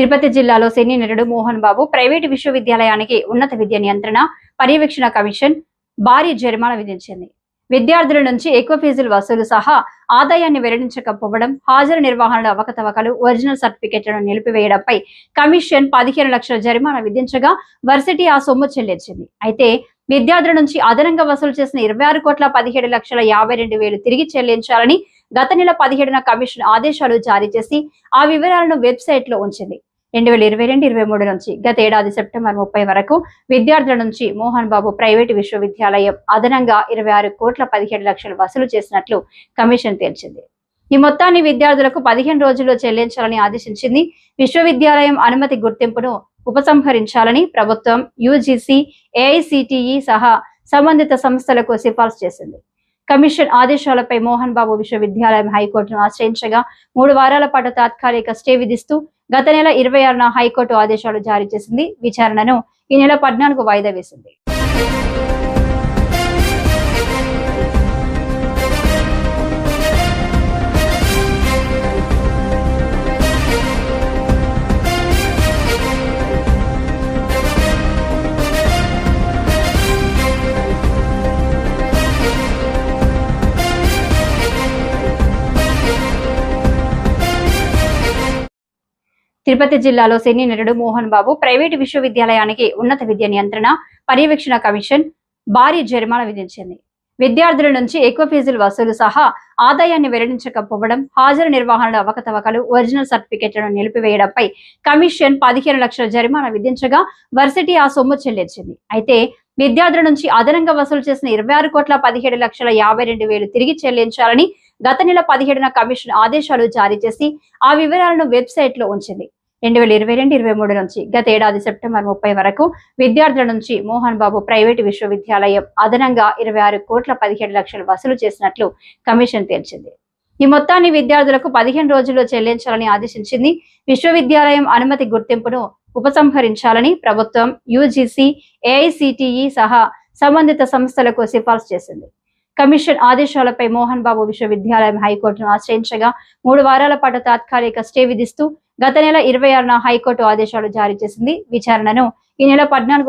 తిరుపతి జిల్లాలో సినీ నటుడు మోహన్ బాబు ప్రైవేటు విశ్వవిద్యాలయానికి ఉన్నత విద్య నియంత్రణ పర్యవేక్షణ కమిషన్ భారీ జరిమానా విధించింది. విద్యార్థుల నుంచి ఎక్కువ ఫీజులు వసూలు సహా ఆదాయాన్ని వెల్లడించకపోవడం హాజరు నిర్వహణలో అవకతవకలు ఒరిజినల్ సర్టిఫికెట్లను నిలిపివేయడంపై కమిషన్ పదిహేను లక్షల జరిమానా విధించగా వర్సిటీ ఆ సొమ్ము చెల్లించింది. అయితే విద్యార్థుల నుంచి అదనంగా వసూలు చేసిన ఇరవై ఆరు కోట్ల పదిహేడు లక్షల యాభై రెండు వేలు తిరిగి చెల్లించాలని గత నెల పదిహేడున కమిషన్ ఆదేశాలు జారీ చేసి ఆ వివరాలను వెబ్సైట్లో ఉంచింది. రెండు వేల ఇరవై రెండు ఇరవై మూడు నుంచి గత ఏడాది సెప్టెంబర్ ముప్పై వరకు విద్యార్థుల నుంచి మోహన్ బాబు ప్రైవేటు విశ్వవిద్యాలయం అదనంగా ఇరవై ఆరు కోట్ల పదిహేడు లక్షలు వసూలు చేసినట్లు కమిషన్ తేల్చింది. ఈ మొత్తాన్ని విద్యార్థులకు పదిహేను రోజుల్లో చెల్లించాలని ఆదేశించింది విశ్వవిద్యాలయం అనుమతి గుర్తింపును ఉపసంహరించాలని ప్రభుత్వం యూజీసీ ఏఐసిటిఈ సహా సంబంధిత సంస్థలకు సిఫార్సు చేసింది. కమిషన్ ఆదేశాలపై మోహన్ బాబు విశ్వవిద్యాలయం హైకోర్టును ఆశ్రయించగా మూడు వారాల పాటు తాత్కాలిక స్టే విధిస్తూ గత నెల ఇరవై ఆరున హైకోర్టు ఆదేశాలు జారీ చేసింది. విచారణను ఈ నెల పద్నాలుగు వాయిదా వేసింది. తిరుపతి జిల్లాలో సినీ నటుడు మోహన్ బాబు ప్రైవేటు విశ్వవిద్యాలయానికి ఉన్నత విద్య నియంత్రణ పర్యవేక్షణ కమిషన్ భారీ జరిమానా విధించింది. విద్యార్థుల నుంచి ఎక్కువ ఫీజులు వసూలు సహా ఆదాయాన్ని వెల్లడించకపోవడం హాజరు నిర్వహణలో అవకతవకలు ఒరిజినల్ సర్టిఫికెట్లను నిలిపివేయడంపై కమిషన్ పదిహేను లక్షల జరిమానా విధించగా వర్సిటీ ఆ సొమ్ము చెల్లించింది. అయితే విద్యార్థుల నుంచి అదనంగా వసూలు చేసిన ఇరవై ఆరు కోట్ల పదిహేడు లక్షల యాభై రెండు వేలు తిరిగి చెల్లించాలని గత నెల పదిహేడున కమిషన్ ఆదేశాలు జారీ చేసి ఆ వివరాలను వెబ్సైట్లో ఉంచింది. రెండు వేల ఇరవై రెండు ఇరవై మూడు నుంచి గత ఏడాది సెప్టెంబర్ ముప్పై వరకు విద్యార్థుల నుంచి మోహన్ బాబు ప్రైవేటు విశ్వవిద్యాలయం అదనంగా ఇరవై ఆరు కోట్ల పదిహేడు లక్షలు వసూలు చేసినట్లు కమిషన్ తేల్చింది. ఈ మొత్తాన్ని విద్యార్థులకు పదిహేను రోజుల్లో చెల్లించాలని ఆదేశించింది విశ్వవిద్యాలయం అనుమతి గుర్తింపును ఉపసంహరించాలని ప్రభుత్వం యూజీసీ ఏఐసిటిఈ సహా సంబంధిత సంస్థలకు సిఫార్సు చేసింది. కమిషన్ ఆదేశాలపై మోహన్ బాబు విశ్వవిద్యాలయం హైకోర్టును ఆశ్రయించగా మూడు వారాల పాటు తాత్కాలిక స్టే విధిస్తూ గత నెల ఇరవై ఆరున హైకోర్టు ఆదేశాలు జారీ చేసింది. విచారణను ఈ నెల పద్నాలుగు